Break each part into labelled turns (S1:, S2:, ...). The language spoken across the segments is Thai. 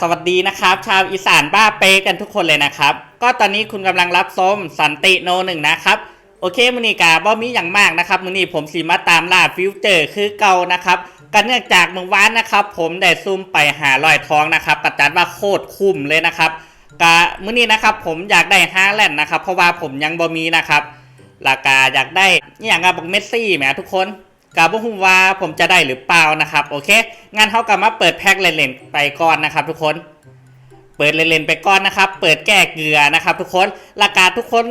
S1: สวัสดีนะครับ ชาวอีสานบ้าเปกันทุกคนเลยนะครับ ก็ตอนนี้คุณกำลังรับชมสันติโนหนึ่งนะครับโอเคมือนีกาบ่มีอย่างมากนะครับมือนีผมสีมาตามล่าฟิวเจอร์คือเก่านะครับกันเนื่องจากเมื่อวานนะครับ ผมได้ซุ่มไปหาลอยทองนะครับประจันว่าโคตรคุ้มเลยนะครับกะมือนี้นะครับผมอยากได้ห้าแลนด์นะครับเพราะว่าผมยังบ่มีนะครับราคาอยากได้อย่างกับเมสซี่แหมทุกคน กาบ่ฮู้ว่าผมจะได้หรือเปล่านะครับโอเคงั้นเขากลับมาเปิดแพ็คเลนๆไปก่อนนะครับ ทุกคน เปิดเลนๆไปก่อนนะครับ เปิดแก้เกลือนะครับ ทุกคนราคาทุกคน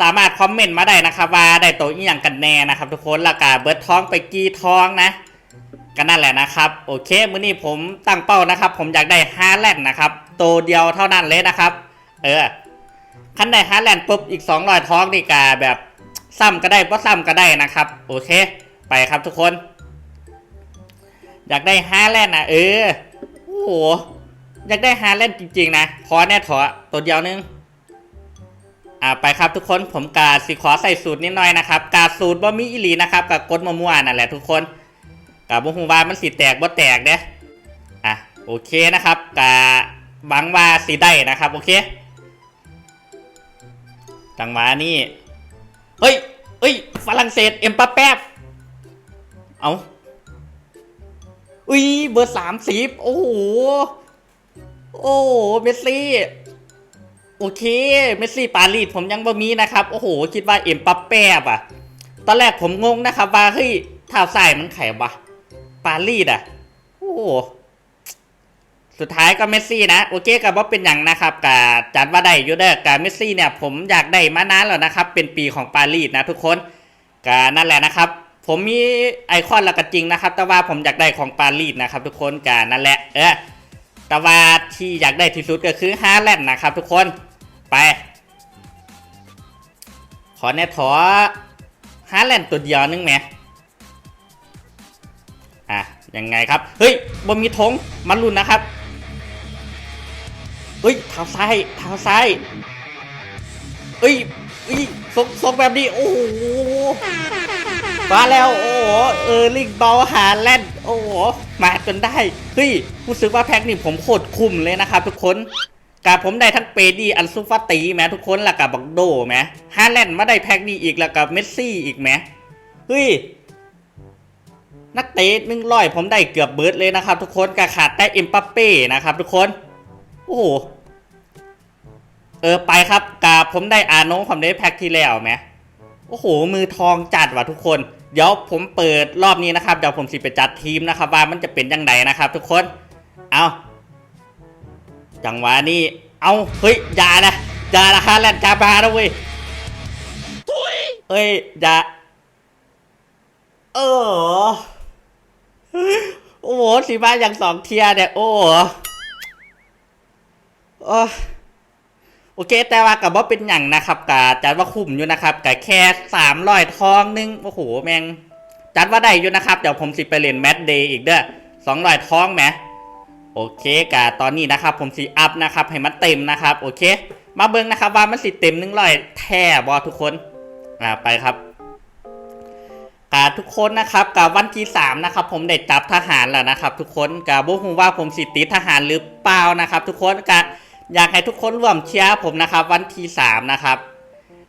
S1: สามารถคอมเมนต์มาได้นะครับว่าได้ตัวอีหยังกันแน่นะครับทุกคนราคาเบิร์ดท้องไปกี่ท้องนะก็นั่นแหละนะครับโอเคมื้อนี้ผมตั้งเป้านะครับ ผมอยากได้ฮาร์แลนด์นะครับตัวเดียวเท่านั้นเลยนะครับ เออคันได้ฮาร์แลนด์ปุ๊บอีก200ท้องนี่กาแบบซ้ำก็ได้เพราะซ้ำก็ได้นะครับ โอเค ไปครับทุกคน อยากได้ฮาแลนด์อะเออ โอ้โห อยากได้ฮาแลนด์จริง ๆ นะ ขอแน่ถอตัวเดียวนึง อ่าไปครับทุกคนผมกาสิขอใส่สูตรนิดหน่อยนะครับ กาสูตรบ่มีอีหลีนะครับกับกดมะม่วนั่นแหละทุกคนกาบ่ฮูว่ามันสิแตกบ่แตกเด้อะโอเคนะครับกาหวังว่าสิได้นะครับโอเคจังหวะนี้เฮ้ยเฮ้ยฝรั่งเศสเอ็มปาแป๊บ เอาอุ้ยเบอร์สามสิบโอ้โห โอ้โห เมสซี่ โอเค เมสซี่ปารีสผมยังบ่มีนะครับ โอ้โห คิดว่าเอ็มปัปแป๊บอะตอนแรกผมงงนะครับว่าเฮ้ยท้าใส่มันไขวะปารีสอะโอ้โห สุดท้ายก็เมสซี่นะ โอเคกับว่าเป็นอย่างนะครับกาจัดว่าได้ยูเด้อกาเมสซี่เนี่ย ผมอยากได้มานานแล้วนะครับ เป็นปีของปารีสนะทุกคนกานั่นแหละนะครับ ผมมีไอคอนละก็จริงนะครับ แต่ว่าผมอยากได้ของปารีสนะครับ ทุกคนกานั่นแหละ เออแต่ว่าที่อยากได้ที่สุดก็คือฮาแลนด์นะครับ ทุกคน ไป ขอแน่ถอฮาแลนด์ตัวเดียวนึงไหมอะ ยังไงครับ เฮ้ยบนมีธงมาลุ้นนะครับ เฮ้ยเท้าซ้ายเท้าซ้ายเอ้ยเอ้ยซกซกแบบนี้ โอ้โห มาแล้ว โอ้โหเออลิงเบาหาแลนด์โอ้โห มาจนได้ เฮ้ยรู้สึกว่าแพ็คนี่ผมโคตรคุ้มเลยนะครับทุกคนกาผมได้ทั้งเปดีอันซุฟาตีแมทุกคนล้วกับบักโดแมฮาแลนด์มาได้แพ็คนี้อีกแล้วกับเมสซี่อีกแมเฮ้ยนักเตะหนึ่งร้อยผมได้เกือบเบิร์ดเลยนะครับ ทุกคนกาขาดแต่เอ็มปัปเป้นะครับ ทุกคน โอ้โหเออไปครับกาผมได้อาโนผมได้แพ็คที่แล้วไหมโอ้โห มือทองจัดว่ะทุกคน เดี๋ยวผมเปิดรอบนี้นะครับเดี๋ยวผมสิไปจัดทีมนะครับ ว่ามันจะเป็นยังไงนะครับ ทุกคน เอาจังหวะนี้ เอาเฮ้ยอย่านะอย่านะฮะแลนด์จาบานะเว้ยเฮ้ยอย่าเออโอ้โหสีมาอย่างสองเทียร์เนี่ยโอ้โห โอเค แต่ว่ากับว่าเป็นอย่างนะครับกาจัดว่าคุ้มอยู่นะครับกับแค่สามร้อยทองนึงโอ้โหแมงจัดว่าได้อยู่นะครับเดี๋ยวผมสิไปเล่นแมตเดย์อีกเด้อสองร้อยทองไหมโอเคกาตอนนี้นะครับผมสีอัพนะครับให้มันเต็มนะครับโอเค มาเบิ้งนะครับว่ามันสิเต็มหนึ่งร้อยแท่บอทุกคนอ่าไปครับกาทุกคนนะครับกาวันที่สามนะครับผมได้จับทหารแล้วนะครับ ทุกคนกาบุฮูว่าผมสิติดทหารหรือเปล่านะครับ ทุกคนกา อยากให้ทุกคนร่วมเชียร์ผมนะครับ วันที่สามนะครับ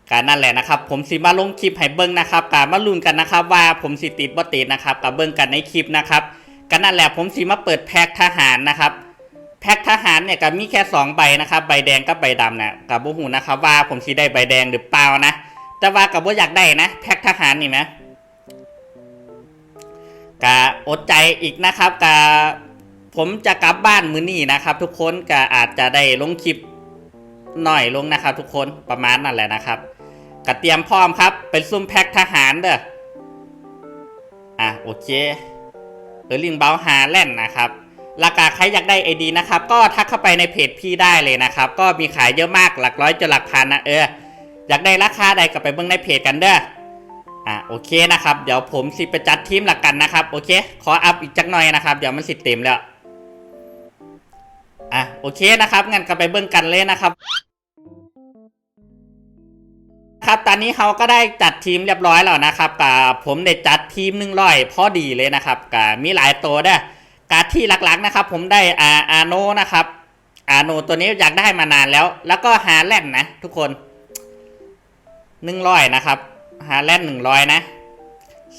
S1: กานั่นแหละนะครับ ผมสิมาลงคลิปให้เบิ้งนะครับกามาลุ้นกันนะครับ ว่าผมสิติดบ่ติดนะครับกับเบิ้งกันในคลิปนะครับก็นั่นแหละผมสิมาเปิดแพ็คทหารนะครับแพ็คทหารเนี่ยก็มีแค่สองใบนะครับ ใบแดงกับใบดำเนี่ยกับบุหูนะครับ ว่าผมสิได้ใบแดงหรือเปล่านะแต่ว่ากับว่อยากได้นะ แพ็คทหารนี่ไหมกะอดใจอีกนะครับกะ ผมจะกลับบ้านมื้อนี้นะครับ ทุกคนกะอาจจะได้ลงคลิปหน่อยลงนะครับ ทุกคนประมาณนั่นแหละนะครับกะเตรียมพร้อมครับ เป็นซุ่มแพ็คทหารเด้ออะโอเคเออลิงเบลหาแล่นนะครับราคาใครอยากได้ไอดีนะครับ ก็ทักเข้าไปในเพจพี่ได้เลยนะครับ ก็มีขายเยอะมากหลักร้อยจนหลักพันนะเอออยากได้ราคาใดก็ไปเบิ่งในเพจกันเด้ออะโอเคนะครับ เดี๋ยวผมสิไปจัดทีมหลักกันนะครับ โอเค ขออัพอีกจักหน่อยนะครับ เดี๋ยวมันสิเต็มแล้ว อะโอเคนะครับงั้นก็ไปเบิ่งกันเลยนะครับ ครับตอนนี้เขาก็ได้จัดทีมเรียบร้อยแล้วนะครับกับผมได้จัดทีมหนึ่งร้อยพอดีเลยนะครับกับมีหลายตัวด้อการที่หลักๆนะครับ ผมได้อาอาโนนะครับ อาโนตัวนี้อยากได้มานานแล้ว แล้วก็หาแลนนะ ทุกคนหนึ่งร้อยนะครับหาแลนหนึ่งร้อยนะ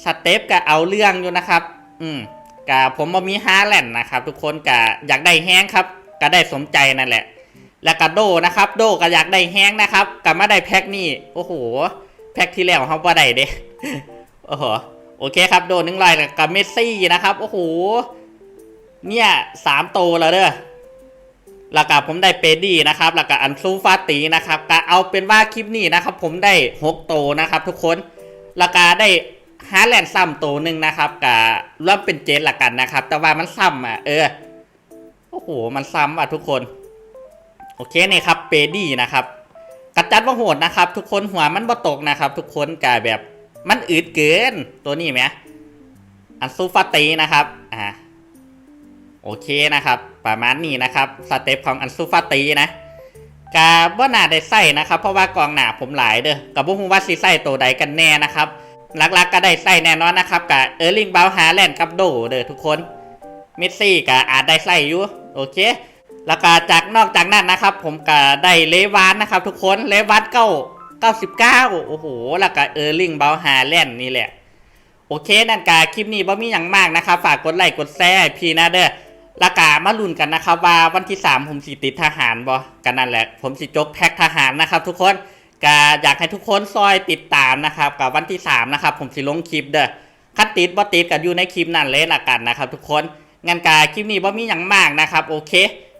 S1: สเตปก็เอาเรื่องอยู่นะครับ อืมกะผมมามีฮาแลนด์นะครับ ทุกคนกะอยากได้แห้งครับ ก็ได้สมใจนั่นแหละ แล้วก็โดนะครับ โดก็อยากได้แห้งนะครับกับมาได้แพ็คนี่โอ้โหแพ็คที่แล้วเขาบ่ได้เด้โอ้โหโอเคครับโดหนึ่งร้อยกับเมสซี่นะครับโอ้โหเนี่ยสามโตแล้วเด้อแล้วก็ผมได้เปดี้นะครับแล้วก็อันซูฟาตีนะครับก็เอาเป็นว่าคลิปนี้นะครับ ผมได้หกโตนะครับทุกคนแล้วก็ได้ฮาร์แลนด์ซ้ำโตหนึ่งนะครับก็รวมเป็นเจ็ดละกันนะครับ แต่ว่ามันซ้ำอะเออ โอ้โห มันซ้ำอะทุกคน โอเคนี่ครับเปดี้นะครับกระจัดว่าโหดนะครับ ทุกคนหัวมันบ่ตกนะครับ ทุกคนกาแบบมันอืดเกินตัวนี้ไหมอันซูฟาตีนะครับอ่าโอเคนะครับ ประมาณนี้นะครับสเต็ปของอันซูฟาตีนะกาบ่น่าได้ใส่นะครับ เพราะว่ากองหนาผมหลายเด้อกับบุ้งว่าสิใส่ตัวใดกันแน่นะครับหลักๆก็ได้ใส่แน่นอนนะครับกับเออร์ลิงบาลฮาแลนด์กับโดเด้อทุกคนเมสซี่ก็อาจได้ใส่อยู่ โอเคแล้วก็จากนอกจากนั้นนะครับ ผมก็ได้เลวานนะครับทุกคนเลวานเก้าเก้าสิบเก้าโอ้โหแล้วก็เออร์ลิงเบลฮาแลนด์นี่แหละ โอเคนั่นกาคลิปนี้บ่มีอย่างมากนะครับ ฝากกดไลค์กดแชร์พี่นะเด้อละกามาลุ้นกันนะครับ ว่าวันที่ 3 ผมสิติดทหารบ่กันนั่นแหละ ผมสิจกแพ็คทหารนะครับ ทุกคนกาอยากให้ทุกคนซอยติดตามนะครับ กับวันที่ 3 นะครับ ผมสิลงคลิปเด้อคัดติดบ่ติดกับอยู่ในคลิปนั่นเลยละกันนะครับ ทุกคน งั้นกาคลิปนี้บ่มีอย่างมากนะครับโอเค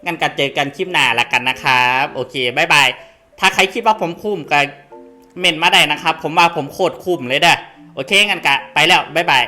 S1: งั้นกาเจอกันคลิปหน้าละกันนะครับโอเคบายบายถ้าใครคิดว่าผมคุ้มก็เมนมาได้นะครับ ผมว่าผมโคตรคุ้มเลยเด้อโอเคงั้นกะไปแล้วบายบาย